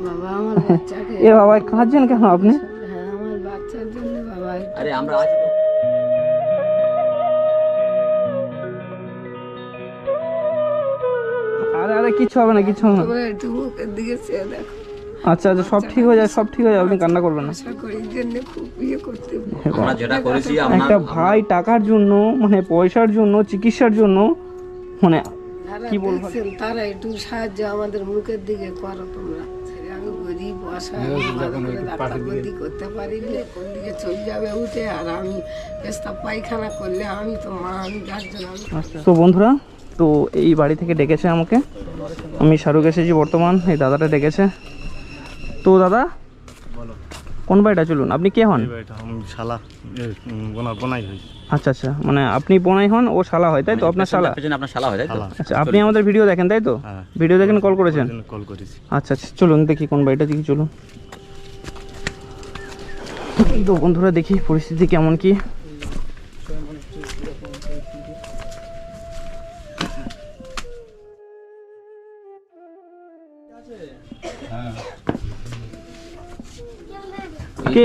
বাবা আমার বাচ্চাকে এ বাবা কাঁদছেন কেন আপনি? হ্যাঁ আমার বাচ্চার জন্য বাবা। আরে আমরা আছি আরে আরে কিচ্ছু হবে না কিচ্ছু হবে না। তোমরা একটু মুখের দিকে চেয়ে দেখো। আচ্ছা আচ্ছা সব ঠিক হয়ে যায় সব ঠিক হয়ে যাবে আপনি কান্না করবেন না। ইয়ে করতে আমরা যেটা করেছি একটা ভাই টাকার জন্য মানে পয়সার জন্য চিকিৎসার জন্য মানে কি বলব? তারা একটু সাহায্য আমাদের মুখের দিকে করো তোমরা। ভালো করে করতে পারিনি কোন দিকে চলে যাবে উঠে আর আমি পেস্তা পায়খানা করলে আমি তো মা আমি গার্জেন তো বন্ধুরা তো এই বাড়ি থেকে ডেকেছে আমাকে। আমি শাহরুখ এসেছি বর্তমান এই দাদাটা ডেকেছে। তো দাদা কোন বাড়িটা চলুন? আপনি কে হন? শালা বোনাই আচ্ছা আচ্ছা মানে আপনি বোনাই হন ও শালা হয় তাই তো? আপনার শালা। আপনার শালা হয় তাই তো? আচ্ছা আপনি আমাদের ভিডিও দেখেন তাই তো? হ্যাঁ। ভিডিও দেখেন কল করেছেন? কল করেছি। আচ্ছা আচ্ছা চলুন দেখি কোন বাড়িটা দেখি চলুন। তো বন্ধুরা দেখি পরিস্থিতি কেমন কি। কে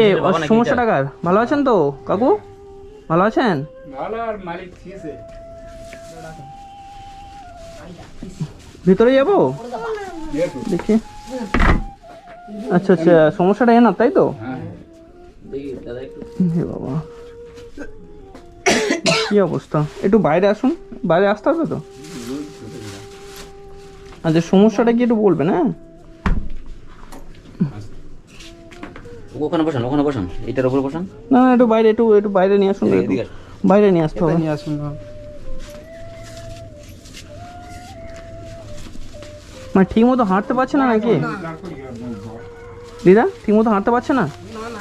সমস্যা? টাকার। ভালো আছেন তো কাকু? ভালো আছেন? ভিতরে যাব? দেখি। আচ্ছা আচ্ছা সমস্যাটা এনার তাই তো? দেখি দাদা একটু। হে বাবা। কি অবস্থা? একটু বাইরে আসুন। বাইরে আসতে হবে তো? আচ্ছা সমস্যাটা কি একটু বলবেন হ্যাঁ? ওখানে বসান ওখানে বসান। এটার উপর বসান। না না একটু বাইরে একটু একটু বাইরে নিয়ে আসুন। বাইরে নিয়ে আসতে হবে। মানে ঠিক মতো হাঁটতে পারছে না নাকি? দিদা ঠিক মতো হাঁটতে পারছে না? না না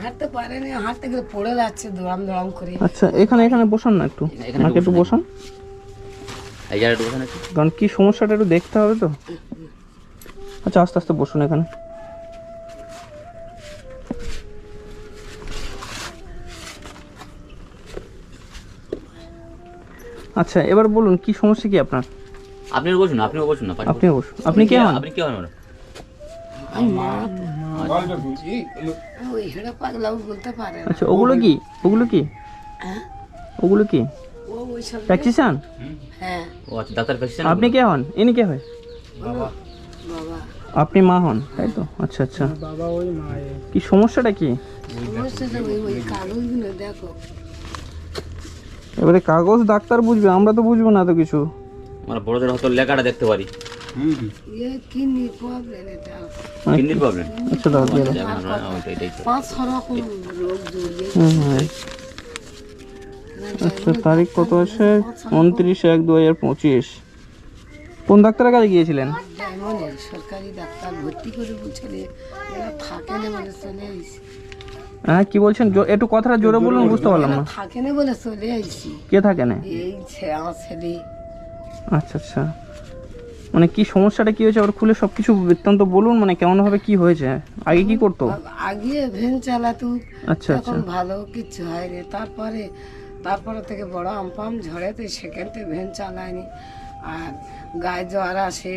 হাঁটতে পারেনি। হাঁটতে গেলে পড়ে যাচ্ছে দৌড়াম দৌড়াম করে। আচ্ছা এখানে এখানে বসান না একটু। এখানে আমাকে একটু বসান। এই জায়গাটা বসান একটু। কারণ কি সমস্যাটা একটু দেখতে হবে তো। আচ্ছা আস্তে আস্তে বসুন এখানে। আচ্ছা এবার বলুন কি সমস্যা কি আপনার? আপনিও বসুন আপনিও বসুন না পাশে আপনিও বসুন। আপনি কে হন? আপনি কি হন আচ্ছা ওগুলো কি? ওগুলো কি? হ্যাঁ? ওগুলো কি? হ্যাঁ। ও আচ্ছা ডাক্তার আপনি কে হন? ইনি কে হয়? বাবা। আপনি মা হন তাই তো? আচ্ছা আচ্ছা। কি সমস্যাটা কি? সমস্যাটা ওই ওই দেখো। এবারে কাগজ ডাক্তার বুঝবে আমরা তো বুঝব না তো কিছু। আমরা বড়দের হয়তো লেখাটা দেখতে পারি। কিডনি প্রবলেম এটা। মানে আচ্ছা দাও আচ্ছা তারিখ কত আছে? উনত্রিশ এক দু হাজার পঁচিশ। কোন ডাক্তারের কাছে গিয়েছিলেন? সরকারি ডাক্তার ভর্তি করে এরা থাকে না বলে চলে হ্যাঁ কি বলছেন? একটু কথাটা জোরে বলুন বুঝতে পারলাম না। থাকে না বলে চলে আইসি কে থাকে না এই আমার ছেলে। আচ্ছা আচ্ছা। মানে কি সমস্যাটা কি হয়েছে? আবার খুলে সব কিছু বৃত্তান্ত বলুন মানে কেমন ভাবে কি হয়েছে? আগে কি করতো? আগে ভ্যান চালাতো। আচ্ছা আচ্ছা। ভালো কিছু হয়নি তারপরে তারপরে থেকে বড় আমপাম ঝড়েতে সেখানতে ভ্যান চালায়নি। আর গায়ে জ্বর আসে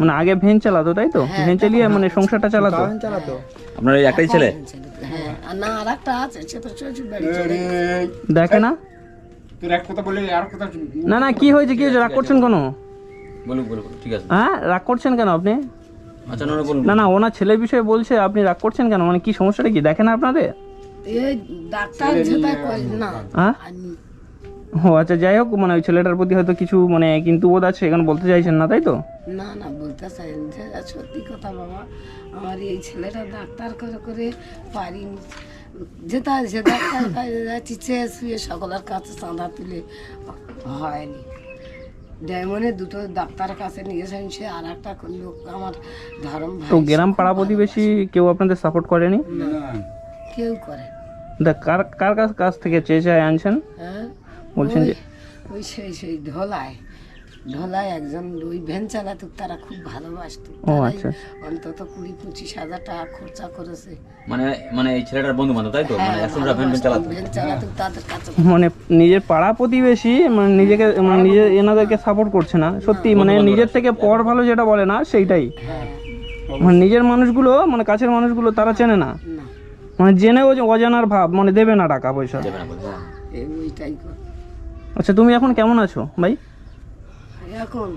মানে আগে ভেন চালাতো তাই তো? ভেন চালিয়ে মানে সংসারটা চালাতো। আপনার এই একটাই ছেলে? হ্যাঁ না আর একটা আছে সে তো শ্বশুর বাড়ি চলে গেছে। দেখে না? তোর এক কথা বলে আর কথা না না কি হয়েছে কি হয়েছে? রাগ করছেন কেন? বলুন বলুন বলুন, ঠিক আছে। হ্যাঁ রাগ করছেন কেন আপনি? আচ্ছা না না, বলুন। না না ওনার ছেলের বিষয়ে বলছে আপনি রাগ করছেন কেন? মানে কি সমস্যাটা কি? দেখেন আপনাদের? এই ডাক্তার যেটা করে না হ্যাঁ। আমি ও আচ্ছা যাই হোক মানে ওই ছেলেটার প্রতি হয়তো কিছু মানে কিন্তু বোধ আছে এখন বলতে চাইছেন না তাই তো? না না বলতে চাই না। সত্যি কথা বাবা আমার এই ছেলেটা ডাক্তার করে করে পারিনি যেটা যে ডাক্তার কাছে যাচ্ছি চেয়ে শুয়ে সকলের কাছে চাঁদা তুলে হয়নি ডায়মন্ডে দুটো ডাক্তার কাছে নিয়ে গেছেন সে আর একটা লোক আমার ধর্ম তো গ্রাম পাড়া প্রতিবেশী কেউ আপনাদের সাপোর্ট করেনি? কেউ করে দা কার কার কাছ কাছ থেকে চেয়ে চেয়ে আনছেন? হ্যাঁ? বলছেন যে ওই- সেই সেই ধোলায়। ঢোলায় একজন ওই ভ্যান চালাতো তারা খুব ভালোবাসতো। ও, আচ্ছা। অন্তত কুড়ি পঁচিশ হাজার টাকা খরচা করেছে। মানে মানে এই ছেলেটার বন্ধু বান্ধব তাই তো? মানে হ্যাঁ, ভ্যান ভ্যান চালাতো। ভ্যান চালাতো তাদের কাছে মানে নিজের পাড়া প্রতিবেশী মানে নিজেকে মানে নিজের এনাদেরকে সাপোর্ট করছে না। সত্যি মানে নিজের থেকে পর ভালো যেটা বলে না সেইটাই। হ্যাঁ। মানে নিজের মানুষগুলো মানে কাছের মানুষগুলো তারা চেনে না। মানে জেনেও যে অজানার ভাব মানে দেবে না টাকা পয়সা। দেবে না ওইটাই করে আচ্ছা তুমি এখন কেমন আছো ভাই? এখন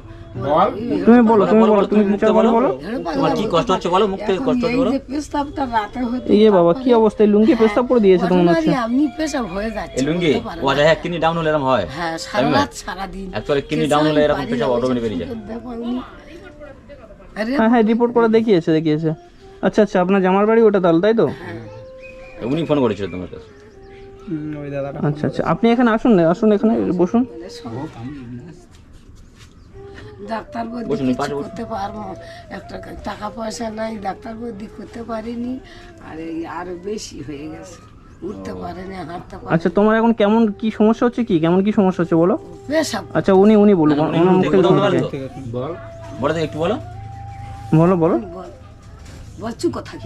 বল। তুমি বলো তুমি বলো তুমি মুখ বলো বলো। বলো। তোমার কি কষ্ট হচ্ছে বলো মুখ থেকে কষ্ট হচ্ছে বলো। যে পেশাবটা রাতে হতো এই বাবা কি অবস্থায় লুঙ্গি পেস্তাব করে দিয়েছে তোমার হচ্ছে। ordinary পেশাব হয়ে যাচ্ছে এই লুঙ্গি? ও আচ্ছা হ্যাঁ কিডনি ডাউন হলে এরকম হয়। হ্যাঁ সারা রাত সারা দিন Actually, kidney down হলে এরকম পেশাব automatic বেরিয়ে যায়। আরে হ্যাঁ হ্যাঁ রিপোর্ট করে দেখিয়েছে দেখিয়েছে। আচ্ছা আচ্ছা আপনার জামার বাড়ি ওটা তাহলে তাই তো? উনি ফোন করেছিল তোমার কাছে। আচ্ছা আচ্ছা। আপনি এখানে আসুন না আসুন এখানে বসুন। ডাক্তার বৌদি বসুন, কিছু করতে পারব। একটা টাকা পয়সা নাই ডাক্তার বৌদি করতে পারিনি। আর এই আরও বেশি হয়ে গেছে। উঠতে পারেনি হাঁটতে পারে আচ্ছা তোমার এখন কেমন কি সমস্যা হচ্ছে কি? কেমন কি সমস্যা হচ্ছে বলো? পেশাব আচ্ছা উনি উনি বলুন ওনার মুখ? বলো। একটু বলো। বলো।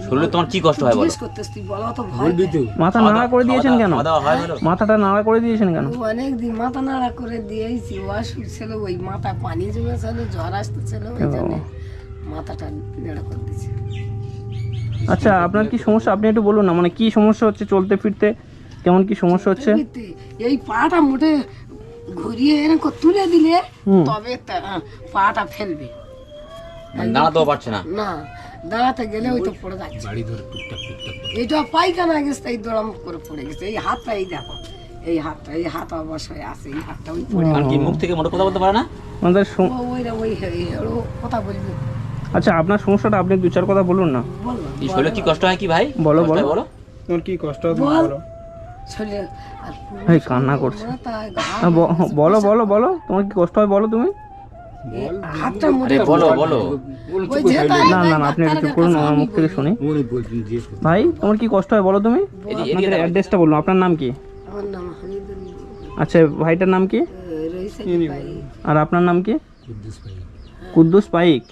শরীরে তোমার কি কষ্ট হয় বলো। মাথা নাড়া করে দিয়েছেন কেন? হয় মাথাটা নাড়া করে দিয়েছেন কেন? অনেক দিন মাথা নাড়া করে দিয়েছি ওয়াশুর ছিল ওই মাথা পানি জমেছিল জ্বর আসতেছিল মাথাটা নেড়া করে দিয়েছে। আচ্ছা আপনার কি সমস্যা? আপনি একটু বলুন না মানে কি সমস্যা হচ্ছে চলতে ফিরতে? কেমন কি সমস্যা হচ্ছে? এই পাটা মোটে ঘুরিয়ে এরকম তুলে দিলে তবে তা- পাটা ফেলবে। মানে দাঁড়াতেও পারছে না? না দাঁড়াতে গেলে ওই তো পড়ে যাচ্ছে। এইটা পায়খানা গেছে এই দড়াম করে পড়ে গেছে। এই হাতটা এই দেখো এই হাতটা এই হাত অবশ্যই আছে এই হাতটা ওই পড়ে আর কি মুখ থেকে মোটে কথা বলতে পারে না? আমাদের সম- ও ওইটা ওই কথা বলবি। আচ্ছা আপনার সমস্যাটা আপনি দু চার কথা বলুন না। বলো এই শরীরে কি কষ্ট হয় কি ভাই? বলো, বলো। বলো। তোমার কি কষ্ট বল। শরীরে আর কান্না করছে। হ্যাঁ, বলো বলো বলো। তোমার কি কষ্ট হয় বলো তুমি? আরে বলো। বলো না না না আপনি একটু করুন আমার মুখ থেকে শুনি। ভাই তোমার কি কষ্ট হয় বলো তুমি? আপনাদের অ্যাড্রেসটা বলুন আপনার নাম কি? আমার নাম হামিদুল আচ্ছা ভাইটার নাম কি? আর আপনার নাম কি? কুদ্দুস পাইক।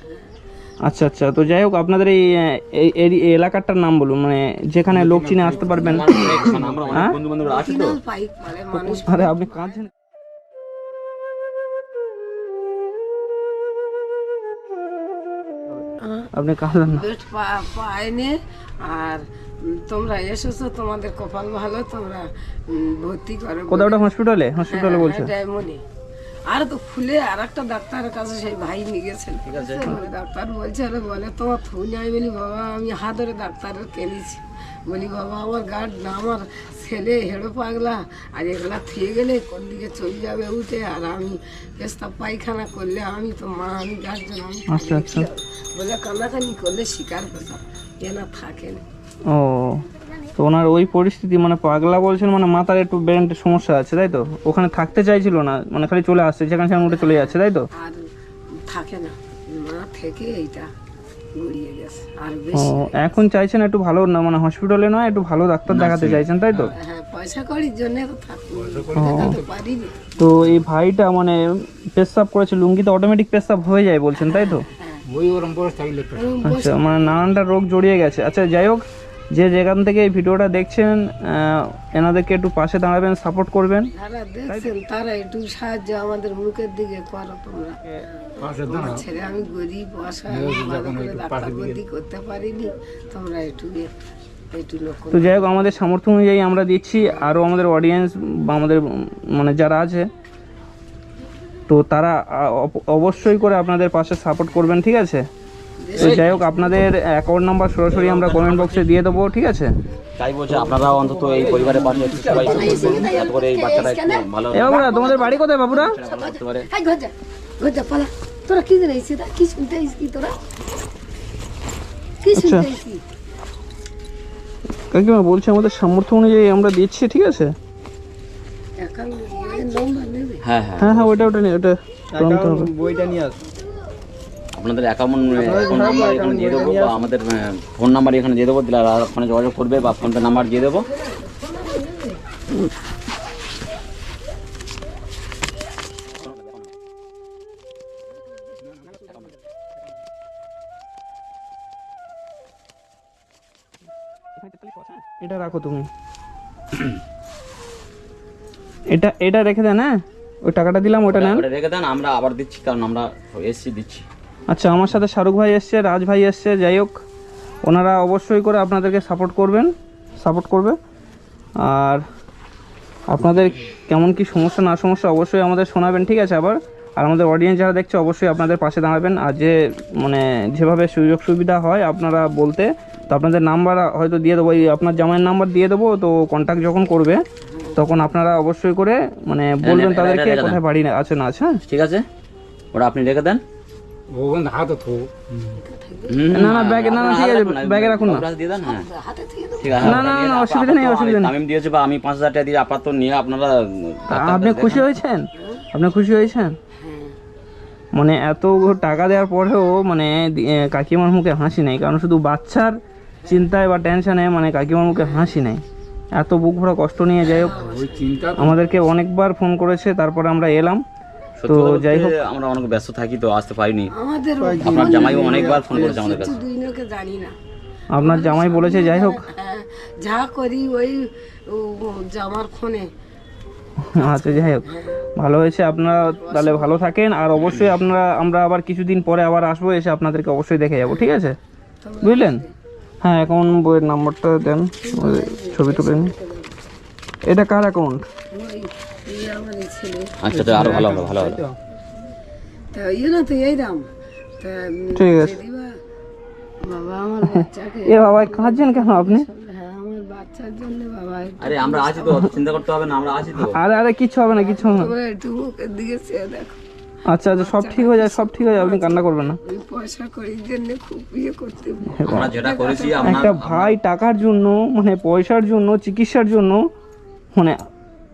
আচ্ছা আচ্ছা তো যাই হোক আপনাদের এই এই এই- এই এলাকাটার নাম বলুন মানে যেখানে লোক চিনে আসতে পারবেন। হ্যাঁ? আরে আপনি কাঁদছেন আপনি কাঁদেন না। বেড পায়নি। আর তোমরা এসেছ তোমাদের কপাল ভালো তোমরা ভর্তি করো। কোথাও হসপিটালে হসপিটালে বলছে। ডায়মন্ডে। আর তো খুলে আর একটা ডাক্তারের কাছে সেই ভাই নিয়ে গেছেন ডাক্তার বলছে আরে বলে তোমার থু নাই বলি বাবা আমি হাত ধরে ডাক্তারের কেনেছি বলি বাবা আমার গার্ড না আমার ছেলে হেড়ো পাগলা আর এগুলা থুয়ে গেলে কোন দিকে চলে যাবে উঠে? আর আমি পেস্তা পায়খানা করলে আমি তো মা আমি গার্জেন আমি আচ্ছা, আচ্ছা। বলে কান্নাকানি করলে শিকার পেশা এ না। থাকে ও তো ওনার ওই পরিস্থিতি মানে পাগলা বলছেন মানে মাথার একটু ব্রেনের সমস্যা আছে তাই তো? ওখানে থাকতে চাইছিল না মানে খালি চলে আসছে যেখানে সেখানে উঠে চলে যাচ্ছে তাই তো? আর থাকে না। মা থেকে এইটা। গড়িয়ে গেছে। আর ও এখন চাইছেন একটু ভালো না মানে হসপিটালে নয় একটু ভালো ডাক্তার দেখাতে চাইছেন তাই তো? হ্যাঁ পয়সা জন্য তো দেখাতে এই ভাইটা মানে পেশাব করেছে লুঙ্গিতে অটোমেটিক পেশাব হয়ে যায় বলছেন তাই তো? ওই ওরম বয়স থাকলে তো এরকম আচ্ছা মানে নানানটা রোগ জড়িয়ে গেছে। আচ্ছা যাই হোক যে যেখান থেকে এই ভিডিওটা দেখছেন এনাদেরকে একটু পাশে দাঁড়াবেন সাপোর্ট করবেন। দেখছেন তারা একটু সাহায্য আমাদের মুখের দিকে করো তোমরা। ছেলে আমি গরিব অসহায় করতে পারিনি তোমরা একটু তো যাই হোক আমাদের সামর্থ্য অনুযায়ী আমরা দিচ্ছি। আরও আমাদের অডিয়েন্স বা আমাদের মানে যারা আছে তো তারা অবশ্যই করে আপনাদের পাশে সাপোর্ট করবেন ঠিক আছে? যাই হোক আপনাদের অ্যাকাউন্ট নাম্বার সরাসরি আমরা কমেন্ট বক্সে দিয়ে দেবো ঠিক আছে? তাই বলছে আপনারা অন্তত এই পরিবারের পাশে সবাই করবেন, এই বাচ্চাটা ভালো এ বাবুরা তোমাদের বাড়ি কোথায় বাবুরা? পালা। তোরা কি জানাইছি কি শুনতে কি তোরা? কি শুনতে কাকিমা বলছি আমাদের সামর্থ্য অনুযায়ী আমরা দিচ্ছি ঠিক আছে? এখন নম্বর নেবে? হ্যাঁ হ্যাঁ হ্যাঁ হ্যাঁ ওটা ওটা নিয়ে ওটা বইটা নিয়ে আস। আপনাদের অ্যাকাউন্ট ফোন নাম্বার এখানে দিয়ে দেবো আমাদের ফোন নাম্বার এখানে দিয়ে দেবো দিলে যোগাযোগ করবে বা ফোনপে নাম্বার দিয়ে দেবো। এটা রাখো তুমি। এটা এটা রেখে দেন হ্যাঁ? ওই টাকাটা দিলাম ওটা রেখে দেন আমরা আবার দিচ্ছি কারণ আমরা এসছি দিচ্ছি। আচ্ছা আমার সাথে শাহরুখ ভাই এসছে রাজ ভাই এসছে যাই হোক ওনারা অবশ্যই করে আপনাদেরকে সাপোর্ট করবেন সাপোর্ট করবে। আর আপনাদের কেমন কি সমস্যা না সমস্যা অবশ্যই আমাদের শোনাবেন ঠিক আছে আবার? আর আমাদের অডিয়েন্স যারা দেখছে অবশ্যই আপনাদের পাশে দাঁড়াবেন। আর যে মানে যেভাবে সুযোগ সুবিধা হয় আপনারা বলতে তো আপনাদের নাম্বার হয়তো দিয়ে দেবো আপনার জামাইয়ের নাম্বার দিয়ে দেবো তো কন্ট্যাক্ট যখন করবে তখন আপনারা অবশ্যই করে মানে বলবেন তাদেরকে এটা- এটা- কোথায় বাড়ি আছে না আছে হ্যাঁ? ঠিক আছে ওরা আপনি রেখে দেন। ওখান হাতে থো। না, না, ব্যাগে- না, না, ঠিক আছে, ব্যাগে রাখুন না। দিয়ে দেন হ্যাঁ। না, না, না, অসুবিধা নেই, অসুবিধা নেই। দিয়েছে বা আমি পাঁচ হাজার টাকা দিয়ে আপনার তো নিয়ে আপনারা আপনি খুশি হয়েছেন? আপনি খুশি হয়েছেন? মানে এত টাকা দেওয়ার পরেও মানে কাকিমার মুখে হাসি নেই কারণ শুধু বাচ্চার চিন্তায় বা টেনশনে মানে কাকিমার মুখে হাসি নেই। এত বুক ভরা কষ্ট নিয়ে যাই হোক আমাদেরকে অনেকবার ফোন করেছে তারপরে আমরা এলাম। তো যাই হোক। আমরা অনেক ব্যস্ত থাকি তো আসতে পারিনি। আমাদের আপনার জামাইও অনেকবার ফোন করেছে আমাদের কাছে। দুই লোকে জানি না। আপনার জামাই বলেছে যাই হোক। হ্যাঁ, যা করি ওই জামার ফোনে আচ্ছা যাই হোক। ভালো হয়েছে আপনারা তাহলে ভালো থাকেন। আর অবশ্যই আপনারা আমরা আবার কিছুদিন পরে আবার আসব এসে আপনাদেরকে অবশ্যই দেখে যাব ঠিক আছে? বুঝলেন? হ্যাঁ অ্যাকাউন্ট বইয়ের নাম্বারটা দেন ছবি তুলে নিন এটা কার অ্যাকাউন্ট আচ্ছা তো আরও ভালো হলো ভালো হলো তা ইয়ে না তো এই দাম ঠিক আছে। বাবা আমার বাচ্চাকে এ বাবা কাঁদছেন কেন আপনি? হ্যাঁ আরে আমরা আছি তো চিন্তা করতে হবে না আমরা আছি তো। আরে আরে কিচ্ছু হবে না হবে না। একটু মুখের দিকে চেয়ে দেখো। আচ্ছা আচ্ছা সব ঠিক হয়ে যায় সব ঠিক হয়ে যায় আপনি কান্না করবেন না। পয়সা করির জন্য খুব ইয়ে করতে আমরা যেটা করেছি আপনার একটা ভাই টাকার জন্য মানে পয়সার জন্য চিকিৎসার জন্য মানে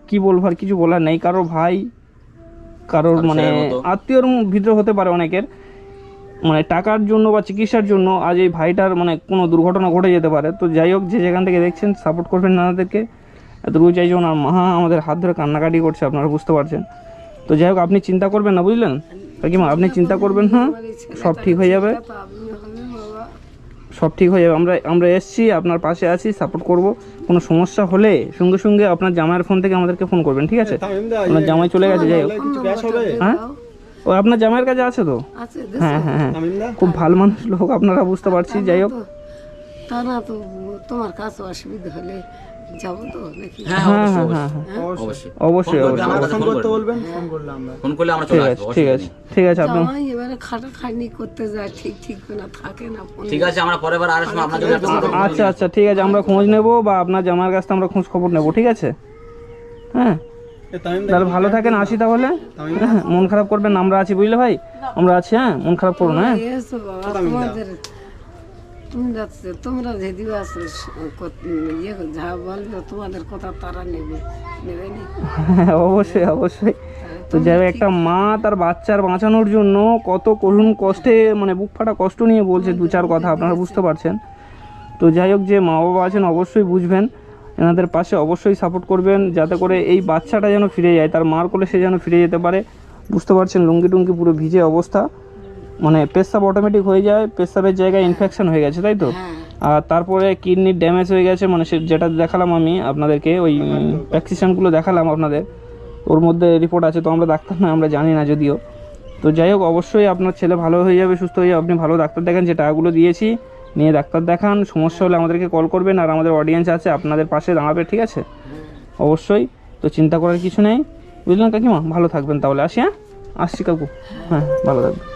কি বলব আর কিছু বলার নেই। কারোর ভাই কারোর মানে। আত্মীয়র ভিতরে হতে পারে অনেকের। মানে টাকার জন্য বা চিকিৎসার জন্য আজ এই ভাইটার মানে কোনো দুর্ঘটনা ঘটে যেতে পারে। তো যাই হোক যে যেখান থেকে দেখছেন সাপোর্ট করবেন নানাদেরকে। এতটুকু চাইছো না মা আমাদের হাত ধরে কান্নাকাটি করছে আপনারা বুঝতে পারছেন। তো যাই হোক আপনি চিন্তা করবেন না বুঝলেন? কাকিমা আপনি চিন্তা করবেন না সব ঠিক হয়ে যাবে। সব ঠিক হয়ে যাবে। আমরা আমরা এসছি আপনার পাশে আছি সাপোর্ট করব। কোনো সমস্যা হলে সঙ্গে সঙ্গে আপনার জামাইয়ের ফোন থেকে আমাদেরকে ফোন করবেন ঠিক আছে? আপনার জামাই চলে গেছে যাই হোক। হ্যাঁ? ও আপনার জামাইয়ের কাছে আছে তো? হ্যাঁ হ্যাঁ হ্যাঁ। খুব ভালো মানুষ লোক আপনারা বুঝতে পারছি যাই হোক। তো তা না তো তোমার কাছে অসুবিধা হলে যাব তো নাকি? হ্যাঁ হ্যাঁ অবশ্যই হ্যাঁ হ্যাঁ। অবশ্যই। ফোন ফোন করলে আমরা ঠিক চলে আছে আসব ঠিক আছে ঠিক আছে আপনি জামাই এবারে খাটাখাটনি করতে যায় ঠিক ঠিক না থাকে না ঠিক আছে আমরা পরের বার আর সময় আপনার জন্য একটা ফোন করব। আচ্ছা আচ্ছা ঠিক আছে আমরা খোঁজ নেব বা আপনার জামাইয়ের কাছ থেকে আমরা খোঁজ খবর নেব ঠিক আছে? হ্যাঁ? তাহলে ভালো থাকেন আসি তাহলে? হ্যাঁ, মন খারাপ করবেন আমরা আছি বুঝলে ভাই? আমরা আছি হ্যাঁ মন খারাপ করুন হ্যাঁ? তোমরা তোমরা যেদিন আসো ইয়ে যা বলবে তোমাদের কথা তারা নেবে নেবে নি? হ্যাঁ অবশ্যই। অবশ্যই তো যাই হোক, একটা মা তার বাচ্চার বাঁচানোর জন্য কত করুণ কষ্টে মানে বুক ফাটা কষ্ট নিয়ে বলছে দু চার কথা আপনারা বুঝতে পারছেন। তো যাই হোক যে মা বাবা আছেন অবশ্যই বুঝবেন। এনাদের পাশে অবশ্যই সাপোর্ট করবেন যাতে করে এই বাচ্চাটা যেন ফিরে যায় তার মার কোলে সে যেন ফিরে যেতে পারে। বুঝতে পারছেন লুঙ্গি টুঙ্গি পুরো ভিজে অবস্থা। মানে পেশাব অটোমেটিক হয়ে যায় পেশাবের জায়গায় ইনফেকশন হয়ে গেছে তাই তো? হ্যাঁ। আর তারপরে কিডনির ড্যামেজ হয়ে গেছে মানে সে যেটা দেখালাম আমি আপনাদেরকে ওই প্র্যাকসিশনগুলো দেখালাম আপনাদের ওর মধ্যে রিপোর্ট আছে তো আমরা ডাক্তার না আমরা জানি না যদিও। তো যাই হোক অবশ্যই আপনার ছেলে ভালো হয়ে যাবে সুস্থ হয়ে যাবে আপনি ভালো ডাক্তার দেখান যে টাকাগুলো দিয়েছি নিয়ে ডাক্তার দেখান সমস্যা হলে আমাদেরকে কল করবেন আর আমাদের অডিয়েন্স আছে আপনাদের পাশে দাঁড়াবে ঠিক আছে? অবশ্যই তো চিন্তা করার কিছু নেই। বুঝলেন কাকিমা? ভালো থাকবেন তাহলে আসি হ্যাঁ? আসছি কাকু। হ্যাঁ ভালো থাকবেন।